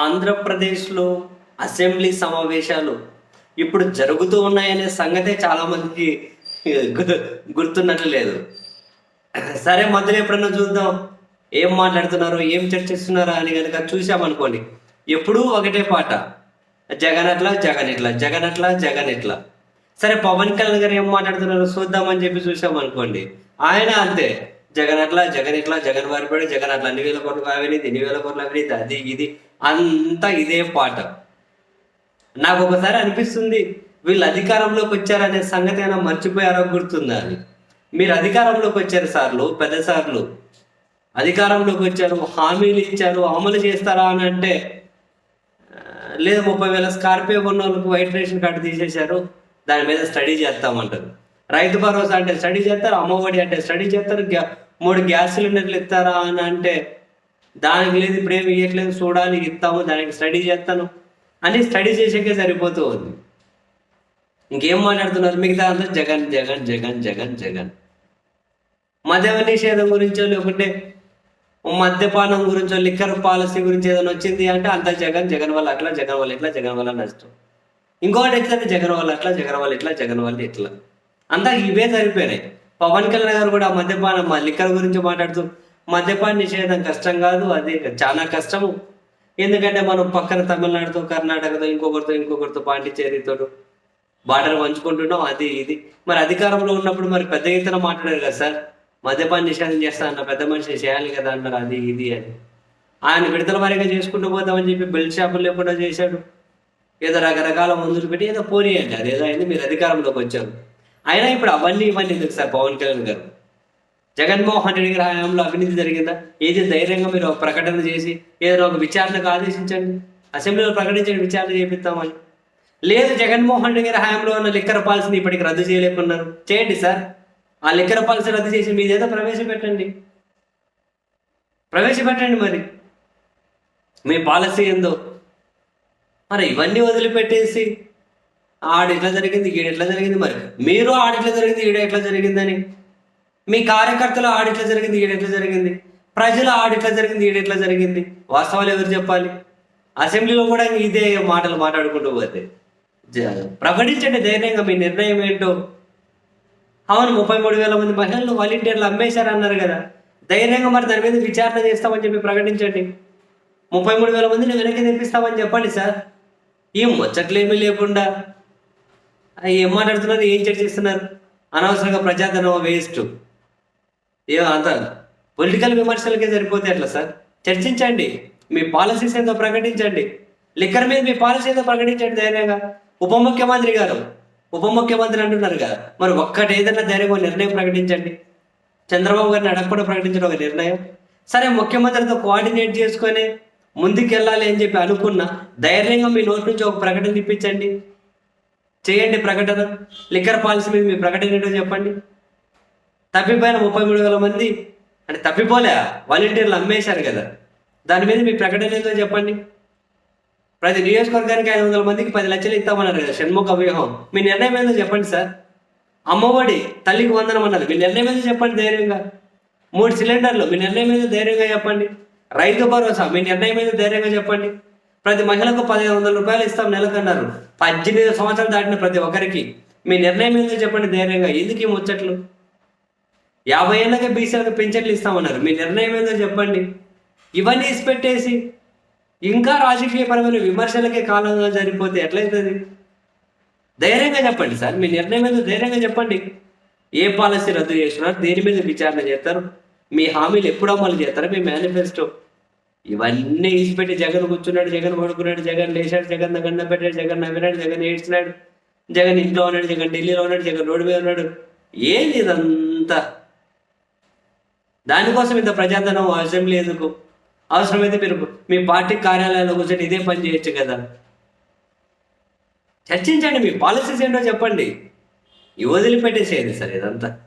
ఆంధ్రప్రదేశ్లో అసెంబ్లీ సమావేశాలు ఇప్పుడు జరుగుతూ ఉన్నాయనే సంగతే చాలామందికి గుర్తున్నట్లు లేదు. సరే మధ్యలో ఎప్పుడన్నా చూద్దాం. ఏం మాట్లాడుతున్నారో? ఏం చర్చిస్తున్నారా అని కనుక చూసామనుకోండి ఎప్పుడూ ఒకటే పాట. జగన్ అట్లా జగన్ ఇట్లా జగన్ అట్లా జగన్ ఇట్లా సరే పవన్ కళ్యాణ్ గారు ఏం మాట్లాడుతున్నారు? చూద్దామని చెప్పి చూసామనుకోండి ఆయన అంతే. జగన్ అట్లా జగన్ ఇట్లా జగన్ వారిపడి జగన్ అట్లా అన్ని వేల కోట్లు అవినీతి ఎన్ని వేల కోట్లు అవినీతి అది ఇది. అంతా ఇదే పాట. నాకు ఒకసారి అనిపిస్తుంది వీళ్ళు అధికారంలోకి వచ్చారనే సంగతి అయినా మర్చిపోయారో గుర్తుందా అని. మీరు అధికారంలోకి వచ్చారు సార్లు పెద్ద సార్లు. అధికారంలోకి వచ్చారు హామీలు ఇచ్చారు అమలు చేస్తారా అని అంటే లేదు ముప్పై వేల స్కార్పియో కొన్న వాళ్ళకి వైట్ రేషన్ కార్డు తీసేశారు దాని మీద స్టడీ చేస్తామంటారు. రైతు భరోసా అంటే స్టడీ చేస్తారు అమ్మఒడి అంటే స్టడీ చేస్తారు గ్యా మూడు గ్యాస్ సిలిండర్లు ఇస్తారా అని అంటే దానికి లేదు ఇప్పుడు ఏమి ఇవ్వట్లేదు చూడాలి ఇస్తాము దానికి స్టడీ చేస్తాను అని స్టడీ చేసేకే సరిపోతూ ఉంది. ఇంకేం మాట్లాడుతున్నారు? మిగతా అంతా జగన్ జగన్ జగన్ జగన్ జగన్. మద్య నిషేధం గురించో లేకుంటే మద్యపానం గురించో లిక్కర్ పాలసీ గురించి ఏదైనా వచ్చింది అంటే అంత జగన్ జగన్ వల్ల అట్లా జగన్ వల్ల ఇట్లా జగన్ వల్ల నష్టం. ఇంకోటి ఎట్లంటే జగన్ వల్ల అట్లా జగన్ వల్ల ఇట్లా జగన్ వల్ల ఇట్లా. అంతా ఇవే సరిపోయినాయి. పవన్ కళ్యాణ్ గారు కూడా మద్యపానం మా లిక్కర్ గురించి మాట్లాడుతూ మద్యపాన నిషేధం కష్టం కాదు అది చాలా కష్టము. ఎందుకంటే మనం పక్కన తమిళనాడుతో కర్ణాటకతో ఇంకొకరితో ఇంకొకరితో పాండిచేరితో బార్డర్ పంచుకుంటున్నాం అది ఇది. మరి అధికారంలో ఉన్నప్పుడు మరి పెద్ద ఎత్తున మాట్లాడారు కదా సార్? మద్యపాన నిషేధం చేస్తా అన్న పెద్ద మనిషి చేయాలి కదా అన్నారు అది ఇది అని. ఆయన విడతల వారీగా చేసుకుంటూ పోతామని చెప్పి బెల్ట్ షాపులు లేకుండా చేశాడు. ఏదో రకరకాల మందులు పెట్టి ఏదో పోనీయండి అది ఏదో అయింది మీరు అధికారంలోకి వచ్చారు. అయినా ఇప్పుడు అవన్నీ ఇవన్నీ ఎందుకు సార్? పవన్ కళ్యాణ్ గారు. జగన్మోహన్ రెడ్డి గారి హయాంలో అవినీతి జరిగిందా? ఏది ధైర్యంగా మీరు ఒక ప్రకటన చేసి ఏదైనా ఒక విచారణకు ఆదేశించండి. అసెంబ్లీలో ప్రకటించండి విచారణ చేపిస్తామని. లేదు జగన్మోహన్ రెడ్డి గారి హయాంలో ఉన్న లిక్కర్ పాలసీని ఇప్పటికి రద్దు చేయలేకున్నారు. చేయండి సార్. ఆ లిక్కర్ పాలసీ రద్దు చేసి మీదేదో ప్రవేశపెట్టండి. ప్రవేశపెట్టండి మరి. మీ పాలసీ ఏందో? మరి ఇవన్నీ వదిలిపెట్టేసి ఆడిట్లా జరిగింది ఈడ ఎట్లా జరిగింది మరి. మీరు ఆడిట్లా జరిగింది ఈడ ఎట్లా జరిగిందని? మీ కార్యకర్తలు ఆడిట్లో జరిగింది ఈడ జరిగింది? ప్రజలు ఆడిట్లో జరిగింది ఈడ జరిగింది? వాస్తవాలు ఎవరు చెప్పాలి? అసెంబ్లీలో కూడా ఇదే మాటలు మాట్లాడుకుంటూ పోతే. జ- ప్రకటించండి ధైర్యంగా మీ నిర్ణయం ఏంటో. అవును ముప్పై మూడు వేల మంది మహిళలు వాలంటీర్లు అమ్మేశారు అన్నారు కదా. ధైర్యంగా మరి దాని మీద విచారణ చేస్తామని చెప్పి ప్రకటించండి. ముప్పై మూడు వేల మందిని వెనక్కి తెప్పిస్తామని చెప్పండి సార్. ఏం ముచ్చట్లేమీ లేకుండా. ఏం మాట్లాడుతున్నారు ఏం చర్చిస్తున్నారు? అనవసరంగా ప్రజాధనం వేస్ట్. ఏ అంత పొలిటికల్ విమర్శలకే సరిపోతే ఎట్లా సార్? చర్చించండి. మీ పాలసీస్ ఏందో ప్రకటించండి? లిక్కర్ మీద మీ పాలసీ ఏదో ప్రకటించండి ధైర్యంగా? ఉప ముఖ్యమంత్రి గారు ఉప ముఖ్యమంత్రి అంటున్నారు కదా మరి ఒక్కటి ఏదైనా ధైర్యంగా నిర్ణయం ప్రకటించండి. చంద్రబాబు గారిని అడగకుండా ప్రకటించడం ఒక నిర్ణయం. సరే ముఖ్యమంత్రితో కోఆర్డినేట్ చేసుకొని ముందుకెళ్ళాలి అని చెప్పి అనుకున్నా ధైర్యంగా మీ నోటి నుంచి ఒక ప్రకటన ఇప్పించండి చేయండి ప్రకటన. లిక్కర్ పాలసీ మీద మీ ప్రకటన ఏంటో చెప్పండి. తప్పిపోయిన ముప్పై మూడు వేల మంది అంటే తప్పిపోలే వాలంటీర్లు అమ్మేశారు కదా. దాని మీద మీ ప్రకటన ఏందో చెప్పండి. ప్రతి నియోజకవర్గానికి ఐదు వందల మందికి పది లక్షలు ఇస్తామన్నారు కదా షణ్ముఖ వ్యూహం. మీ నిర్ణయం ఏదో చెప్పండి సార్. అమ్మఒడి తల్లికి వందనం అన్నారు. మీ నిర్ణయం ఏదో చెప్పండి ధైర్యంగా. మూడు సిలిండర్లు మీ నిర్ణయం ఏదో ధైర్యంగా చెప్పండి. రైతు భరోసా మీ నిర్ణయం ఏదో ధైర్యంగా చెప్పండి. ప్రతి మహిళకు పదిహేను వందల రూపాయలు ఇస్తాం నెలకన్నారు. పద్దెనిమిది సంవత్సరాలు దాటిన ప్రతి ఒక్కరికి మీ నిర్ణయం ఏదో చెప్పండి ధైర్యంగా. ఎందుకు ఈ ముచ్చట్లు? యాభై ఏళ్ళకే బీసీలకు పెన్షన్లు ఇస్తామన్నారు. మీ నిర్ణయం ఏందో చెప్పండి. ఇవన్నీ ఇసి పెట్టేసి ఇంకా రాజకీయపరమైన విమర్శలకే కాలంగా సరిపోతే ఎట్లయితుంది? ధైర్యంగా చెప్పండి సార్. మీ నిర్ణయం ఏందో ధైర్యంగా చెప్పండి. ఏ పాలసీ రద్దు చేస్తున్నారు దేని మీద విచారణ చేస్తారు? మీ హామీలు ఎప్పుడు అమలు చేస్తారు? మీ మేనిఫెస్టో. ఇవన్నీ ఇసిపెట్టి జగన్ కూర్చున్నాడు జగన్ పడుకున్నాడు జగన్ లేచాడు జగన్ దగ్గర పెట్టాడు జగన్ నవ్వినాడు జగన్ ఏడ్చినాడు జగన్ ఇంట్లో ఉన్నాడు జగన్ ఢిల్లీలో ఉన్నాడు జగన్ రోడ్డు మీద ఉన్నాడు. ఏది ఇదంతా దానికోసం ఇంత ప్రజాధనం అసెంబ్లీ ఎందుకు అవసరమైతే మీరు మీ పార్టీ కార్యాలయంలో కూర్చొని ఇదే పని చేయొచ్చు కదా. చర్చించండి మీ పాలసీస్ ఏంటో చెప్పండి. ఇవి సార్ ఇదంతా.